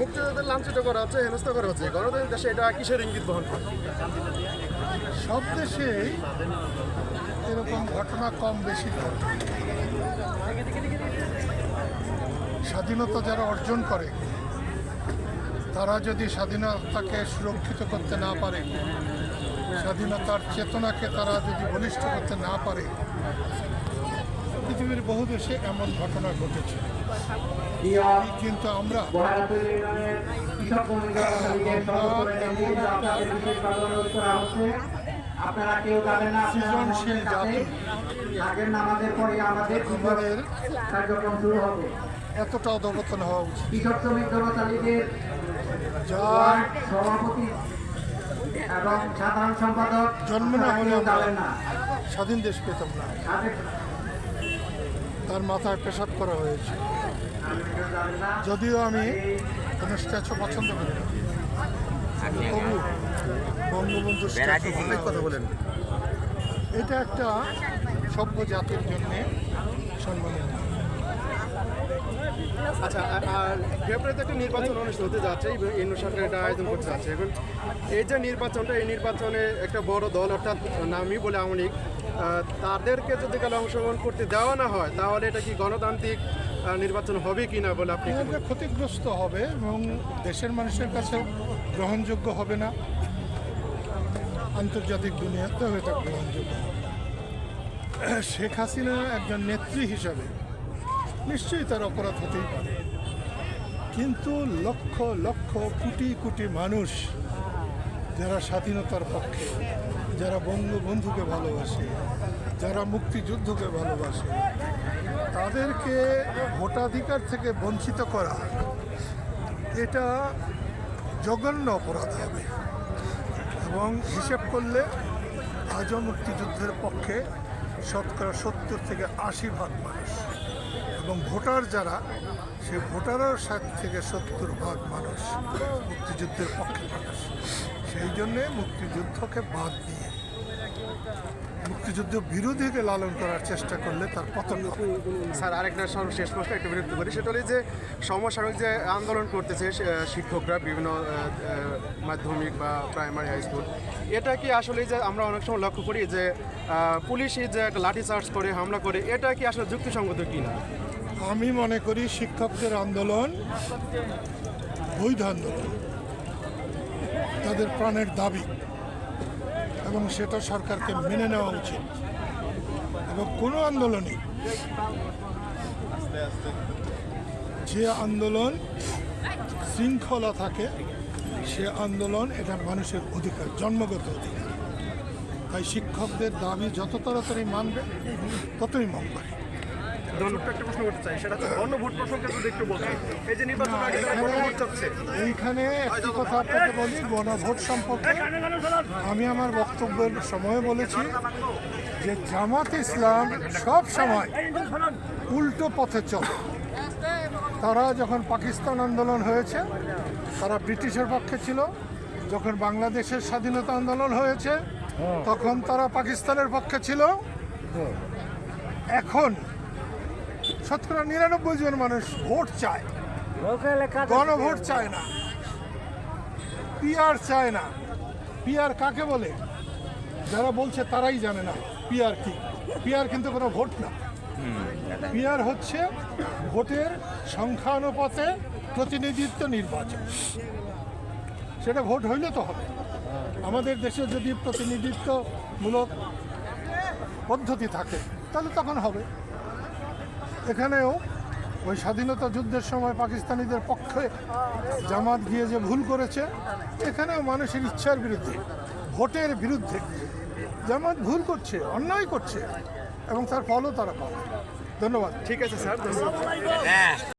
মুক্তিযোদ্ধাদের লাঞ্ছিত করা হচ্ছে হেনস্থা করা হচ্ছে। গণতন্ত্রের দেশে এটা কিসের ইঙ্গিত বহন করে? সব দেশেই এরকম ঘটনা কম বেশি স্বাধীনতা যারা অর্জন করে তারা যদি স্বাধীনতাকে সুরক্ষিত করতে না পারে স্বাধীনতার চেতনাকে তারা যদি বলিষ্ঠ করতে না পারে পৃথিবীর বহু দেশে এমন ঘটনা ঘটেছে। কিন্তু আমরা আপনারা কেউ যাবেন না সৃজনশীল আগের নামাজের পরে আমাদের আমাদের কার্যক্রম শুরু হবে। এতটা অধপতন হওয়া উচিত। কৃষক শ্রমিক জনতা লীগের সভাপতি এবং সাধারণ সম্পাদক জন্ম না হলে স্বাধীন দেশ পেতাম না। তার মাথায় পেশাব করা হয়েছে। যদিও আমি কোনো স্ট্যাচু পছন্দ করি না। তবু বঙ্গবন্ধু স্ট্যাচু কথা বলেন। এটা একটা সভ্য জাতির জন্যে সম্মানীয়। আচ্ছা আর- ফেব্রুয়ারিতে একটা নির্বাচন অনুষ্ঠিত হতে যাচ্ছে ইন্দু সরকার এটা আয়োজন করতে যাচ্ছে। এখন এই যে নির্বাচনটা এই নির্বাচনে একটা বড় দল অর্থাৎ নামই বলে আওয়ামী লীগ তাদেরকে যদি কালে অংশগ্রহণ করতে দেওয়া না হয় তাহলে এটা কি গণতান্ত্রিক নির্বাচন হবে কি না বলে আপনি ক্ষতিগ্রস্ত হবে এবং দেশের মানুষের কাছে গ্রহণযোগ্য হবে না। আন্তর্জাতিক দুনিয়াতে হয়ে গ্রহণযোগ্য শেখ হাসিনা একজন নেত্রী হিসাবে নিশ্চয়ই তার অপরাধ হতেই পারে। কিন্তু লক্ষ লক্ষ, কোটি কোটি মানুষ যারা স্বাধীনতার পক্ষে, যারা বঙ্গবন্ধুকে ভালোবাসে, যারা মুক্তিযুদ্ধকে ভালোবাসে, তাদেরকে ভোটাধিকার থেকে বঞ্চিত করা, এটা জঘন্য অপরাধ হবে। এবং হিসেব করলে আজও মুক্তিযুদ্ধের পক্ষে শতকরা সত্তর থেকে আশি ভাগ মানুষ। এবং ভোটার যারা, সে ভোটারও ষাট থেকে সত্তর ভাগ মানুষ মুক্তিযুদ্ধের পক্ষে মানুষ। সেই জন্যে মুক্তিযুদ্ধকে বাদ দিয়ে মুক্তিযুদ্ধ বিরোধীকে লালন করার চেষ্টা করলে তার পতন স্যার আরেকটা শেষ প্রশ্ন একটু বিরক্ত করি। সেটা হলো যে সমসাময়িক যে আন্দোলন করতেছে শিক্ষকরা বিভিন্ন মাধ্যমিক বা প্রাইমারি হাই স্কুল এটা কি আসলে যে আমরা অনেক সময় লক্ষ্য করি যে পুলিশই যে একটা লাঠিচার্জ করে হামলা করে এটা কি আসলে যুক্তিসঙ্গত কি না আমি মনে করি শিক্ষকদের আন্দোলন বৈধ আন্দোলন। তাদের প্রাণের দাবি। এবং সেটা সরকারকে মেনে নেওয়া উচিত। এবং কোনো আন্দোলনই যে আন্দোলন শৃঙ্খলা থাকে, সে আন্দোলন এটা মানুষের অধিকার, জন্মগত অধিকার। তাই শিক্ষকদের দাবি যত তাড়াতাড়ি মানবে, ততই মঙ্গল। ছোট্ট একটা প্রশ্ন করতে চাই সেটা হচ্ছে গণভোট প্রসঙ্গে যদি একটু বলতে এই যে নির্বাচন আগে গণভোট চাচ্ছে এইখানে একটি কথা আপনাকে বলি গণভোট সম্পর্কে আমি আমার বক্তব্যের সময় বলেছি যে জামাত ইসলাম সব সময় উল্টো পথে চলে। তারা যখন পাকিস্তান আন্দোলন হয়েছে তারা ব্রিটিশের পক্ষে ছিল। যখন বাংলাদেশের স্বাধীনতা আন্দোলন হয়েছে তখন তারা পাকিস্তানের পক্ষে ছিল। এখন শতকরা নিরানব্বই জন মানুষ ভোট চায়। গণভোট চায় না। পিআর চায় না। পিআর কাকে বলে? যারা বলছে তারাই জানে না পিআর কি। পিআর কিন্তু কোনো ভোট না। পিআর হচ্ছে ভোটের সংখ্যানুপাতে প্রতিনিধিত্ব নির্বাচন। সেটা ভোট হইলে তো হবে। আমাদের দেশে যদি প্রতিনিধিত্বমূলক পদ্ধতি থাকে, তাহলে তখন হবে। এখানেও ওই স্বাধীনতা যুদ্ধের সময় পাকিস্তানিদের পক্ষে জামাত গিয়ে যে ভুল করেছে এখানেও মানুষের ইচ্ছার বিরুদ্ধে ভোটের বিরুদ্ধে জামাত ভুল করছে অন্যায় করছে এবং তার ফলও তারা পাবে। ধন্যবাদ। ঠিক আছে স্যার। ধন্যবাদ।